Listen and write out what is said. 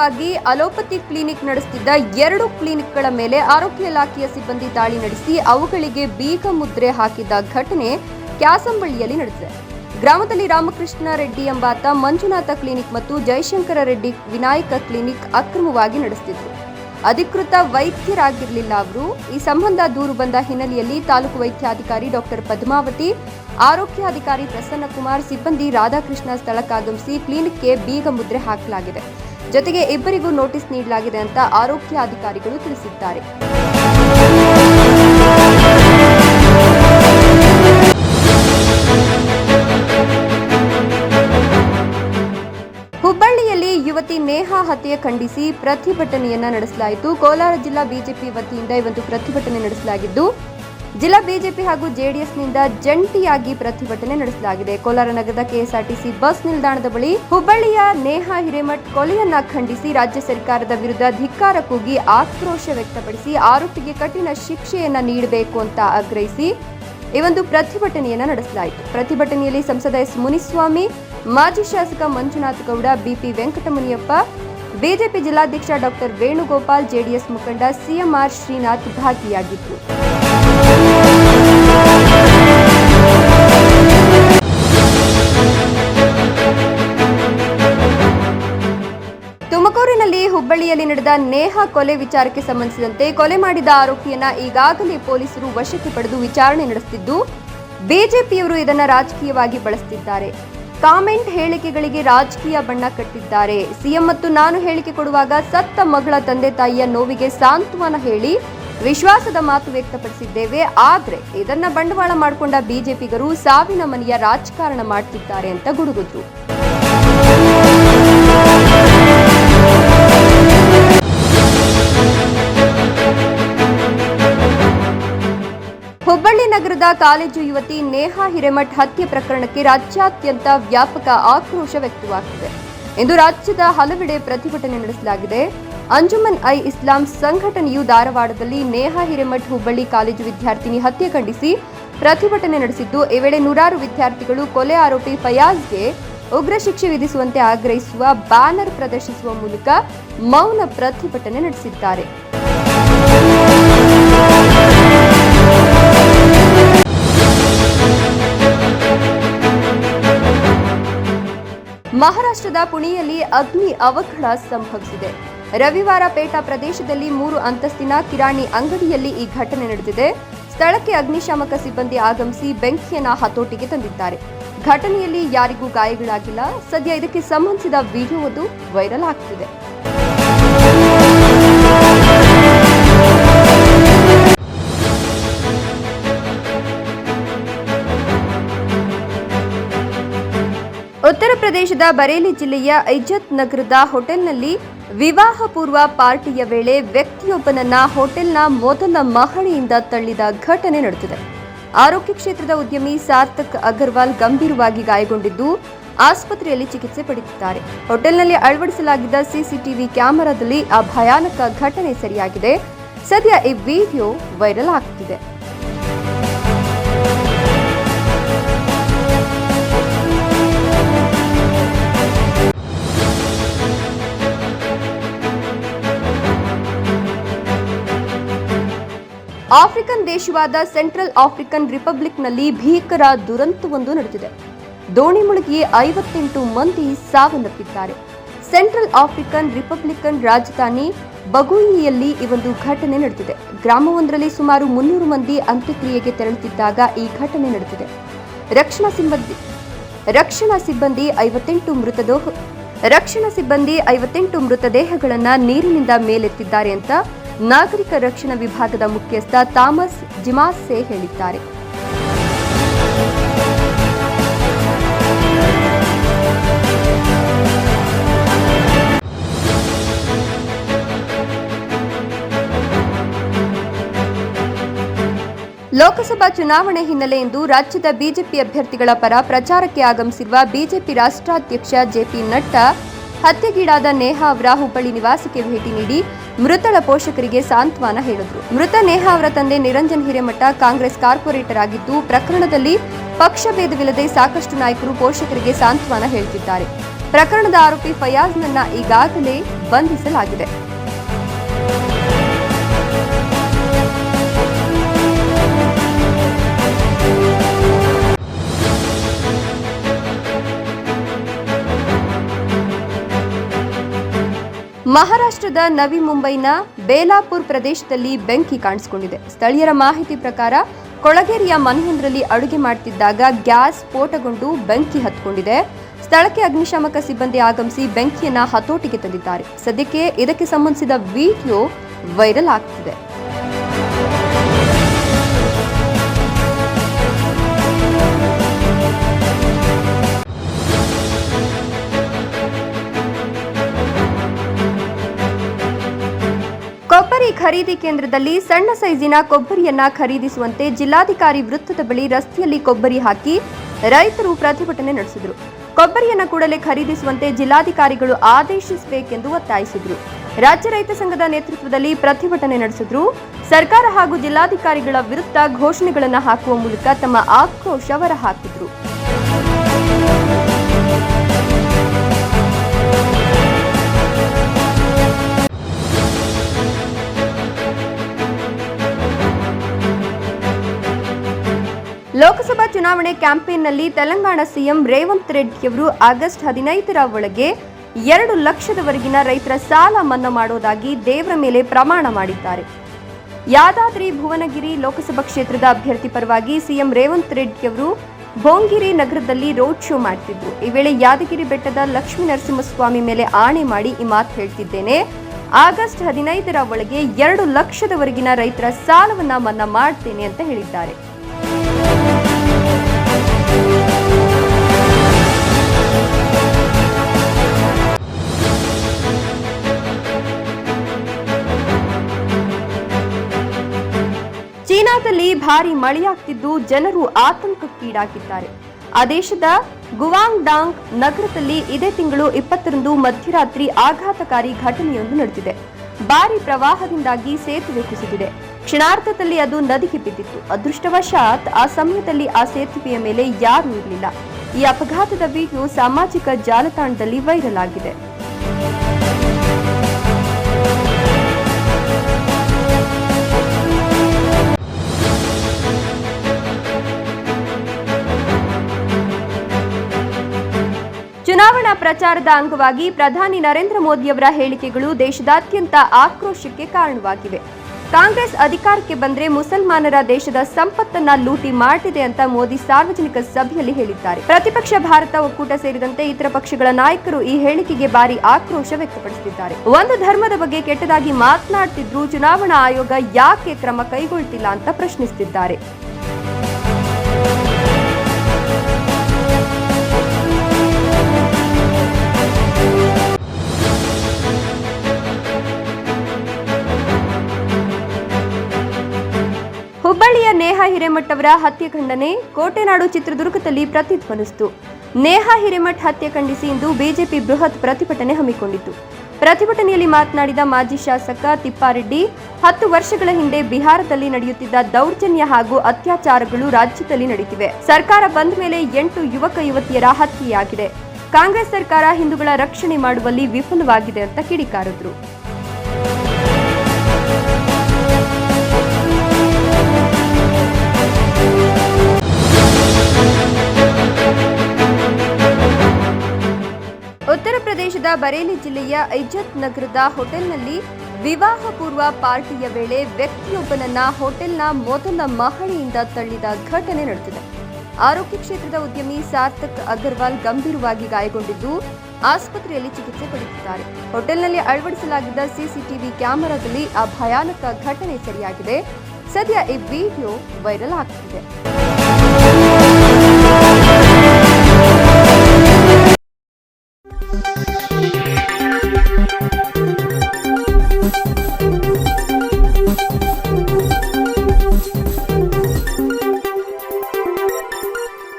ಅಕ್ರಮವಾಗಿ allopathy clinic ನಡೆಸುತ್ತಿದ್ದ ಎರಡು ಕ್ಲಿನಿಕ್ಗಳ ಮೇಲೆ ಆರೋಗ್ಯ ಇಲಾಖೆಯ ಸಿಬ್ಬಂದಿ ದಾಳಿ ನಡೆಸಿ ಅವುಗಳಿಗೆ ಬೀಗ ಮುದ್ರೆ ಹಾಕಿದ್ದ ಘಟನೆ ಕ್ಯಾಸಂಬಳ್ಳಿಯಲ್ಲಿ ನಡೆದಿದೆ. ಗ್ರಾಮದಲ್ಲಿ ರಾಮಕೃಷ್ಣ ರೆಡ್ಡಿ ಎಂಬಾತ ಮಂಜುನಾಥ ಕ್ಲಿನಿಕ್ ಮತ್ತು ಜಯಶಂಕರ ರೆಡ್ಡಿ ವಿನಾಯಕ ಕ್ಲಿನಿಕ್ ಅಕ್ರಮವಾಗಿ ನಡೆಸುತ್ತಿದ್ದರು ಅಧಿಕೃತ ವೈದ್ಯರಾಗಿರಲಿಲ್ಲ ಅವರು. ಈ ಸಂಬಂಧ ದೂರು ಬಂದ ಹಿನ್ನೆಲೆಯಲ್ಲಿ ತಾಲೂಕು ವೈದ್ಯಾಧಿಕಾರಿ ಡಾಕ್ಟರ್ ಪದ್ಮಾವತಿ ಆರೋಗ್ಯಾಧಿಕಾರಿ ಪ್ರಸನ್ನಕುಮಾರ್, ಸಿಬ್ಬಂದಿ ರಾಧಾಕೃಷ್ಣ ಸ್ಥಳಕ್ಕಾಗಮಿಸಿ ಕ್ಲಿನಿಕ್ಗೆ ಬೀಗ ಮುದ್ರೆ ಹಾಕಲಾಗಿದೆ. ಜೊತೆಗೆ ಇಬ್ಬರಿಗೂ ನೋಟಿಸ್ ನೀಡಲಾಗಿದೆ ಅಂತ ಆರೋಗ್ಯ ಅಧಿಕಾರಿಗಳು ತಿಳಿಸಿದ್ದಾರೆ. ಹುಬ್ಬಳ್ಳಿಯಲ್ಲಿ ಯುವತಿ ನೇಹಾ ಹತ್ಯೆ ಖಂಡಿಸಿ ಪ್ರತಿಭಟನೆಯನ್ನ ನಡೆಸಲಾಯಿತು. ಕೋಲಾರ ಜಿಲ್ಲಾ ಬಿಜೆಪಿ ವತಿಯಿಂದ ಇವತ್ತು ಪ್ರತಿಭಟನೆ ನಡೆಸಲಾಗಿದ್ದು ಜಿಲ್ಲಾ ಬಿಜೆಪಿ ಹಾಗೂ ಜೆಡಿಎಸ್ನಿಂದ ಜಂಟಿಯಾಗಿ ಪ್ರತಿಭಟನೆ ನಡೆಸಲಾಗಿದೆ. ಕೋಲಾರ ನಗರದ ಕೆಎಸ್ಆರ್ಟಿಸಿ ಬಸ್ ನಿಲ್ದಾಣದ ಬಳಿ ಹುಬ್ಬಳ್ಳಿಯ ನೇಹಾ ಹಿರೇಮಠ್ ಕೊಲೆಯನ್ನ ಖಂಡಿಸಿ ರಾಜ್ಯ ಸರ್ಕಾರದ ವಿರುದ್ಧ ಧಿಕ್ಕಾರ ಕೂಗಿ ಆಕ್ರೋಶ ವ್ಯಕ್ತಪಡಿಸಿ ಆರೋಪಿಗೆ ಕಠಿಣ ಶಿಕ್ಷೆಯನ್ನ ನೀಡಬೇಕು ಅಂತ ಆಗ್ರಹಿಸಿ ಈ ಒಂದು ಪ್ರತಿಭಟನೆಯನ್ನ ನಡೆಸಲಾಯಿತು. ಪ್ರತಿಭಟನೆಯಲ್ಲಿ ಸಂಸದ ಎಸ್ ಮುನಿಸ್ವಾಮಿ, ಮಾಜಿ ಶಾಸಕ ಮಂಜುನಾಥ್ ಗೌಡ, ಬಿಪಿ ವೆಂಕಟಮುನಿಯಪ್ಪ, ಬಿಜೆಪಿ ಜಿಲ್ಲಾಧ್ಯಕ್ಷ ಡಾಕ್ಟರ್ ವೇಣುಗೋಪಾಲ್, ಜೆಡಿಎಸ್ ಮುಖಂಡ ಸಿಎಂಆರ್ ಶ್ರೀನಾಥ್ ಭಾಗಿಯಾಗಿದ್ದರು. ಹುಬ್ಬಳ್ಳಿಯಲ್ಲಿ ನಡೆದ ನೇಹ ಕೊಲೆ ವಿಚಾರಕ್ಕೆ ಸಂಬಂಧಿಸಿದಂತೆ ಕೊಲೆ ಮಾಡಿದ ಆರೋಪಿಯನ್ನ ಈಗಾಗಲೇ ಪೊಲೀಸರು ವಶಕ್ಕೆ ಪಡೆದು ವಿಚಾರಣೆ ನಡೆಸುತ್ತಿದ್ದು ಬಿಜೆಪಿಯವರು ಇದನ್ನ ರಾಜಕೀಯವಾಗಿ ಬಳಸುತ್ತಿದ್ದಾರೆ ಕಾಮೆಂಟ್ ಹೇಳಿಕೆಗಳಿಗೆ ರಾಜಕೀಯ ಬಣ್ಣ ಕಟ್ಟಿದ್ದಾರೆ. ಸಿಎಂ ಮತ್ತು ನಾನು ಹೇಳಿಕೆ ಕೊಡುವಾಗ ಸತ್ತ ಮಗಳ ತಂದೆ ತಾಯಿಯ ನೋವಿಗೆ ಸಾಂತ್ವನ ಹೇಳಿ ವಿಶ್ವಾಸದ ಮಾತು ವ್ಯಕ್ತಪಡಿಸಿದ್ದೇವೆ. ಆದರೆ ಇದನ್ನ ಬಂಡವಾಳ ಮಾಡಿಕೊಂಡ ಬಿಜೆಪಿಗರು ಸಾವಿನ ಮನೆಯ ರಾಜಕಾರಣ ಮಾಡ್ತಿದ್ದಾರೆ ಅಂತ ಗುಡುಗಿದ್ರು. ಹುಬ್ಬಳ್ಳಿ ನಗರದ ಕಾಲೇಜು ಯುವತಿ ನೇಹಾ ಹಿರೇಮಠ್ ಹತ್ಯೆ ಪ್ರಕರಣಕ್ಕೆ ರಾಜ್ಯಾದ್ಯಂತ ವ್ಯಾಪಕ ಆಕ್ರೋಶ ವ್ಯಕ್ತವಾಗಿದೆ. ಇಂದು ರಾಜ್ಯದ ಹಲವೆಡೆ ಪ್ರತಿಭಟನೆ ನಡೆಸಲಾಗಿದೆ. ಅಂಜುಮನ್ ಐ ಇಸ್ಲಾಂ ಸಂಘಟನೆಯು ಧಾರವಾಡದಲ್ಲಿ ನೇಹಾ ಹಿರೇಮಠ್ ಹುಬ್ಬಳ್ಳಿ ಕಾಲೇಜು ವಿದ್ಯಾರ್ಥಿನಿ ಹತ್ಯೆ ಖಂಡಿಸಿ ಪ್ರತಿಭಟನೆ ನಡೆಸಿದ್ದು, ಈ ವೇಳೆ ನೂರಾರು ವಿದ್ಯಾರ್ಥಿಗಳು ಕೊಲೆ ಆರೋಪಿ ಫಯಾಜ್ಗೆ ಉಗ್ರ ಶಿಕ್ಷೆ ವಿಧಿಸುವಂತೆ ಆಗ್ರಹಿಸುವ ಬ್ಯಾನರ್ ಪ್ರದರ್ಶಿಸುವ ಮೂಲಕ ಮೌನ ಪ್ರತಿಭಟನೆ ನಡೆಸಿದ್ದಾರೆ. ಮಹಾರಾಷ್ಟ್ರದ ಪುಣೆಯಲ್ಲಿ ಅಗ್ನಿ ಅವಘಡ ಸಂಭವಿಸಿದೆ. ರವಿವಾರ ಪೇಟಾ ಪ್ರದೇಶದಲ್ಲಿ ಮೂರು ಅಂತಸ್ತಿನ ಕಿರಾಣಿ ಅಂಗಡಿಯಲ್ಲಿ ಈ ಘಟನೆ ನಡೆದಿದೆ. ಸ್ಥಳಕ್ಕೆ ಅಗ್ನಿಶಾಮಕ ಸಿಬ್ಬಂದಿ ಆಗಮಿಸಿ ಬೆಂಕಿಯನ್ನ ಹತೋಟಿಗೆ ತಂದಿದ್ದಾರೆ. ಘಟನೆಯಲ್ಲಿ ಯಾರಿಗೂ ಗಾಯಗಳಾಗಿಲ್ಲ. ಸದ್ಯ ಇದಕ್ಕೆ ಸಂಬಂಧಿಸಿದ ವಿಡಿಯೋ ಒಂದು ವೈರಲ್ ಆಗ್ತಿದೆ. ಪ್ರದೇಶದ ಬರೇಲಿ ಜಿಲ್ಲೆಯ ಐಜತ್ ನಗರದ ಹೋಟೆಲ್ನಲ್ಲಿ ವಿವಾಹ ಪೂರ್ವ ಪಾರ್ಟಿಯ ವೇಳೆ ವ್ಯಕ್ತಿಯೊಬ್ಬನನ್ನ ಹೋಟೆಲ್ನ ಮೊದಲ ಮಹಡಿಯಿಂದ ತಳ್ಳಿದ ಘಟನೆ ನಡೆದಿದೆ. ಆರೋಗ್ಯ ಕ್ಷೇತ್ರದ ಉದ್ಯಮಿ ಸಾರ್ಥಕ್ ಅಗರ್ವಾಲ್ ಗಂಭೀರವಾಗಿ ಗಾಯಗೊಂಡಿದ್ದು ಆಸ್ಪತ್ರೆಯಲ್ಲಿ ಚಿಕಿತ್ಸೆ ಪಡೆಯುತ್ತಿದ್ದಾರೆ ಹೋಟೆಲ್ನಲ್ಲಿ ಅಳವಡಿಸಲಾಗಿದ್ದ ಸಿಸಿಟಿವಿ ಕ್ಯಾಮೆರಾದಲ್ಲಿ ಆ ಭಯಾನಕ ಘಟನೆ ಸರಿಯಾಗಿದೆ. ಸದ್ಯ ಈ ವಿಡಿಯೋ ವೈರಲ್ ಆಗ್ತಿದೆ. ಆಫ್ರಿಕನ್ ದೇಶವಾದ ಸೆಂಟ್ರಲ್ ಆಫ್ರಿಕನ್ ರಿಪಬ್ಲಿಕ್ನಲ್ಲಿ ಭೀಕರ ದುರಂತವೊಂದು ನಡೆದಿದೆ. ದೋಣಿ ಮುಳುಗಿ ಐವತ್ತೆಂಟು ಮಂದಿ ಸಾವನ್ನಪ್ಪಿದ್ದಾರೆ. ಸೆಂಟ್ರಲ್ ಆಫ್ರಿಕನ್ ರಿಪಬ್ಲಿಕನ್ ರಾಜಧಾನಿ ಬಗುಯಿಯಲ್ಲಿ ಈ ಒಂದು ಘಟನೆ ನಡೆದಿದೆ. ಗ್ರಾಮವೊಂದರಲ್ಲಿ ಸುಮಾರು ಮುನ್ನೂರು ಮಂದಿ ಅಂತ್ಯಕ್ರಿಯೆಗೆ ತೆರಳುತ್ತಿದ್ದಾಗ ಈ ಘಟನೆ ನಡೆದಿದೆ. ರಕ್ಷಣಾ ಸಿಬ್ಬಂದಿ ರಕ್ಷಣಾ ಸಿಬ್ಬಂದಿ ಐವತ್ತೆಂಟು ಮೃತದೇಹ ರಕ್ಷಣಾ ಸಿಬ್ಬಂದಿ ಐವತ್ತೆಂಟು ಮೃತದೇಹಗಳನ್ನು ನೀರಿನಿಂದ ಮೇಲೆತ್ತಿದ್ದಾರೆ ಅಂತ ನಾಗರಿಕ ರಕ್ಷಣಾ ವಿಭಾಗದ ಮುಖ್ಯಸ್ಥ ಥಾಮಸ್ ಜಿಮಾಸೆ ಹೇಳಿದ್ದಾರೆ. ಲೋಕಸಭಾ ಚುನಾವಣೆ ಹಿನ್ನೆಲೆಯಿಂದ ರಾಜ್ಯದ ಬಿಜೆಪಿ ಅಭ್ಯರ್ಥಿಗಳ ಪರ ಪ್ರಚಾರಕ್ಕೆ ಆಗಮಿಸಿರುವ ಬಿಜೆಪಿ ರಾಷ್ಟ್ರಾಧ್ಯಕ್ಷ ಜೆಪಿ ನಡ್ಡಾ, ಹತ್ಯೆಗೀಡಾದ ನೇಹಾ ಅವರ ಹುಬ್ಬಳ್ಳಿ ನಿವಾಸಕ್ಕೆ ಭೇಟಿ ನೀಡಿ ಮೃತಳ ಪೋಷಕರಿಗೆ ಸಾಂತ್ವನ ಹೇಳಿದರು. ಮೃತ ನೇಹಾ ಅವರ ತಂದೆ ನಿರಂಜನ್ ಹಿರೇಮಠ ಕಾಂಗ್ರೆಸ್ ಕಾರ್ಪೊರೇಟರ್ ಆಗಿದ್ದು ಪ್ರಕರಣದಲ್ಲಿ ಪಕ್ಷಭೇದವಿಲ್ಲದೆ ಸಾಕಷ್ಟು ನಾಯಕರು ಪೋಷಕರಿಗೆ ಸಾಂತ್ವನ ಹೇಳುತ್ತಿದ್ದಾರೆ ಪ್ರಕರಣದ ಆರೋಪಿ ಫಯಾಜ್ನನ್ನ ಈಗಾಗಲೇ ಬಂಧಿಸಲಾಗಿದೆ. ಮಹಾರಾಷ್ಟ್ರದ ನವಿ ಮುಂಬೈನ ಬೇಲಾಪುರ್ ಪ್ರದೇಶದಲ್ಲಿ ಬೆಂಕಿ ಕಾಣಿಸಿಕೊಂಡಿದೆ. ಸ್ಥಳೀಯರ ಮಾಹಿತಿ ಪ್ರಕಾರ, ಕೊಳಗೇರಿಯ ಮನೆಯೊಂದರಲ್ಲಿ ಅಡುಗೆ ಮಾಡ್ತಿದ್ದಾಗ ಗ್ಯಾಸ್ ಸ್ಫೋಟಗೊಂಡು ಬೆಂಕಿ ಹತ್ಕೊಂಡಿದೆ. ಸ್ಥಳಕ್ಕೆ ಅಗ್ನಿಶಾಮಕ ಸಿಬ್ಬಂದಿ ಆಗಮಿಸಿ ಬೆಂಕಿಯನ್ನ ಹತೋಟಿಗೆ ತಂದಿದ್ದಾರೆ. ಸದ್ಯಕ್ಕೆ ಇದಕ್ಕೆ ಸಂಬಂಧಿಸಿದ ವಿಡಿಯೋ ವೈರಲ್ ಆಗ್ತಿದೆ. ಖರೀದಿ ಕೇಂದ್ರದಲ್ಲಿ ಸಣ್ಣ ಸೈಜಿನ ಕೊಬ್ಬರಿಯನ್ನ ಖರೀದಿಸುವಂತೆ ಜಿಲ್ಲಾಧಿಕಾರಿ ವೃತ್ತದ ಬಳಿ ರಸ್ತೆಯಲ್ಲಿ ಕೊಬ್ಬರಿ ಹಾಕಿ ರೈತರು ಪ್ರತಿಭಟನೆ ನಡೆಸಿದರು. ಕೊಬ್ಬರಿಯನ್ನ ಕೂಡಲೇ ಖರೀದಿಸುವಂತೆ ಜಿಲ್ಲಾಧಿಕಾರಿಗಳು ಆದೇಶಿಸಬೇಕೆಂದು ಒತ್ತಾಯಿಸಿದರು. ರಾಜ್ಯ ರೈತ ಸಂಘದ ನೇತೃತ್ವದಲ್ಲಿ ಪ್ರತಿಭಟನೆ ನಡೆಸಿದ್ರು. ಸರ್ಕಾರ ಹಾಗೂ ಜಿಲ್ಲಾಧಿಕಾರಿಗಳ ವಿರುದ್ಧ ಘೋಷಣೆಗಳನ್ನು ಹಾಕುವ ಮೂಲಕ ತಮ್ಮ ಆಕ್ರೋಶ ಹೊರಹಾಕಿದ್ರು. ಚುನಾವಣೆ ಕ್ಯಾಂಪೇನ್ನಲ್ಲಿ ತೆಲಂಗಾಣ ಸಿಎಂ ರೇವಂತ್ ರೆಡ್ಡಿಯವರು ಆಗಸ್ಟ್ ಹದಿನೈದರ ಒಳಗೆ ಎರಡು ಲಕ್ಷದವರೆಗಿನ ರೈತರ ಸಾಲ ಮನ್ನಾ ಮಾಡುವುದಾಗಿ ದೇವರ ಮೇಲೆ ಪ್ರಮಾಣ ಮಾಡಿದ್ದಾರೆ. ಯಾದಾದ್ರಿ ಭುವನಗಿರಿ ಲೋಕಸಭಾ ಕ್ಷೇತ್ರದ ಅಭ್ಯರ್ಥಿ ಪರವಾಗಿ ಸಿಎಂ ರೇವಂತ್ ರೆಡ್ಡಿಯವರು ಭೋಂಗಿರಿ ನಗರದಲ್ಲಿ ರೋಡ್ ಶೋ ಮಾಡ್ತಿದ್ರು. ಈ ವೇಳೆ ಯಾದಗಿರಿ ಬೆಟ್ಟದ ಲಕ್ಷ್ಮೀ ನರಸಿಂಹಸ್ವಾಮಿ ಮೇಲೆ ಆಣೆ ಮಾಡಿ ಈ ಮಾತು ಹೇಳ್ತಿದ್ದೇನೆ. ಆಗಸ್ಟ್ ಹದಿನೈದರ ಒಳಗೆ ಎರಡು ಲಕ್ಷದವರೆಗಿನ ರೈತರ ಸಾಲವನ್ನು ಮನ್ನಾ ಮಾಡ್ತೇನೆ ಅಂತ ಹೇಳಿದ್ದಾರೆ. ಚೀನಾದಲ್ಲಿ ಭಾರಿ ಮಳೆಯಾಗ್ತಿದ್ದು ಜನರು ಆತಂಕಕ್ಕೀಡಾಗಿದ್ದಾರೆ ಆ ದೇಶದ ಗುವಾಂಗ್ ಡಾಂಗ್ ನಗರದಲ್ಲಿ ಇದೇ ತಿಂಗಳು ಇಪ್ಪತ್ತರಂದು ಮಧ್ಯರಾತ್ರಿ ಆಘಾತಕಾರಿ ಘಟನೆಯೊಂದು ನಡೆದಿದೆ. ಭಾರಿ ಪ್ರವಾಹದಿಂದಾಗಿ ಸೇತುವೆ ಕುಸಿದಿದೆ. ಕ್ಷಣಾರ್ಧದಲ್ಲಿ ಅದು ನದಿಗೆ ಬಿದ್ದಿತ್ತು. ಅದೃಷ್ಟವಶಾತ್ ಆ ಸಮಯದಲ್ಲಿ ಆ ಸೇತುವೆಯ ಮೇಲೆ ಯಾರೂ ಇರಲಿಲ್ಲ. ಈ ಅಪಘಾತದ ವಿಡಿಯೋ ಸಾಮಾಜಿಕ ಜಾಲತಾಣದಲ್ಲಿ ವೈರಲ್ ಆಗಿದೆ. ಚುನಾವಣಾ ಪ್ರಚಾರದ ಅಂಗವಾಗಿ ಪ್ರಧಾನಿ ನರೇಂದ್ರ ಮೋದಿಯವರ ಹೇಳಿಕೆಗಳು ದೇಶದಾದ್ಯಂತ ಆಕ್ರೋಶಕ್ಕೆ ಕಾರಣವಾಗಿವೆ. ಕಾಂಗ್ರೆಸ್ ಅಧಿಕಾರಕ್ಕೆ ಬಂದ್ರೆ ಮುಸಲ್ಮಾನರ ದೇಶದ ಸಂಪತ್ತನ್ನ ಲೂಟಿ ಮಾಡಿದೆ ಅಂತ ಮೋದಿ ಸಾರ್ವಜನಿಕ ಸಭೆಯಲ್ಲಿ ಹೇಳಿದ್ದಾರೆ. ಪ್ರತಿಪಕ್ಷ ಭಾರತ ಒಕ್ಕೂಟ ಸೇರಿದಂತೆ ಇತರ ಪಕ್ಷಗಳ ನಾಯಕರು ಈ ಹೇಳಿಕೆಗೆ ಭಾರಿ ಆಕ್ರೋಶ ವ್ಯಕ್ತಪಡಿಸಿದ್ದಾರೆ. ಒಂದು ಧರ್ಮದ ಬಗ್ಗೆ ಕೆಟ್ಟದಾಗಿ ಮಾತನಾಡ್ತಿದ್ರು ಚುನಾವಣಾ ಆಯೋಗ ಯಾಕೆ ಕ್ರಮ ಕೈಗೊಳ್ತಿಲ್ಲ ಅಂತ ಪ್ರಶ್ನಿಸುತ್ತಿದ್ದಾರೆ ನೇಹಾ ಹಿರೇಮಠ್ ಅವರ ಹತ್ಯೆ ಖಂಡನೆ, ಕೋಟೆನಾಡು ಚಿತ್ರದುರ್ಗದಲ್ಲಿ ಪ್ರತಿಧ್ವನಿಸಿತು. ನೇಹಾ ಹಿರೇಮಠ್ ಹತ್ಯೆ ಖಂಡಿಸಿ ಇಂದು ಬಿಜೆಪಿ ಬೃಹತ್ ಪ್ರತಿಭಟನೆ ಹಮ್ಮಿಕೊಂಡಿತು. ಪ್ರತಿಭಟನೆಯಲ್ಲಿ ಮಾತನಾಡಿದ ಮಾಜಿ ಶಾಸಕ ತಿಪ್ಪಾರೆಡ್ಡಿ, ಹತ್ತು ವರ್ಷಗಳ ಹಿಂದೆ ಬಿಹಾರದಲ್ಲಿ ನಡೆಯುತ್ತಿದ್ದ ದೌರ್ಜನ್ಯ ಹಾಗೂ ಅತ್ಯಾಚಾರಗಳು ರಾಜ್ಯದಲ್ಲಿ ನಡೆಯುತ್ತಿವೆ ಸರ್ಕಾರ ಬಂದ ಮೇಲೆ ಎಂಟು ಯುವಕ ಯುವತಿಯರ ಹತ್ಯೆಯಾಗಿದೆ. ಕಾಂಗ್ರೆಸ್ ಸರ್ಕಾರ ಹಿಂದೂಗಳ ರಕ್ಷಣೆ ಮಾಡುವಲ್ಲಿ ವಿಫಲವಾಗಿದೆ ಅಂತ ಕಿಡಿಕಾರಿದ್ರು. ಉತ್ತರ ಪ್ರದೇಶದ ಬರೇಲಿ ಜಿಲ್ಲೆಯ ಐಜತ್ ನಗರದ ಹೋಟೆಲ್ನಲ್ಲಿ ವಿವಾಹ ಪೂರ್ವ ಪಾರ್ಟಿಯ ವೇಳೆ ವ್ಯಕ್ತಿಯೊಬ್ಬನನ್ನ ಹೋಟೆಲ್ನ ಮೊದಲ ಮಹಡಿಯಿಂದ ತಳ್ಳಿದ ಘಟನೆ ನಡೆದಿದೆ. ಆರೋಗ್ಯ ಕ್ಷೇತ್ರದ ಉದ್ಯಮಿ ಸಾರ್ಥಕ್ ಅಗರ್ವಾಲ್ ಗಂಭೀರವಾಗಿ ಗಾಯಗೊಂಡಿದ್ದು, ಆಸ್ಪತ್ರೆಯಲ್ಲಿ ಚಿಕಿತ್ಸೆ ಪಡೆಯುತ್ತಿದ್ದಾರೆ ಹೋಟೆಲ್ನಲ್ಲಿ ಅಳವಡಿಸಲಾಗಿದ್ದ ಸಿಸಿಟಿವಿ ಕ್ಯಾಮೆರಾದಲ್ಲಿ ಆ ಭಯಾನಕ ಘಟನೆ ಸರಿಯಾಗಿದೆ. ಸದ್ಯ ಈ ವಿಡಿಯೋ ವೈರಲ್ ಆಗ್ತಿದೆ.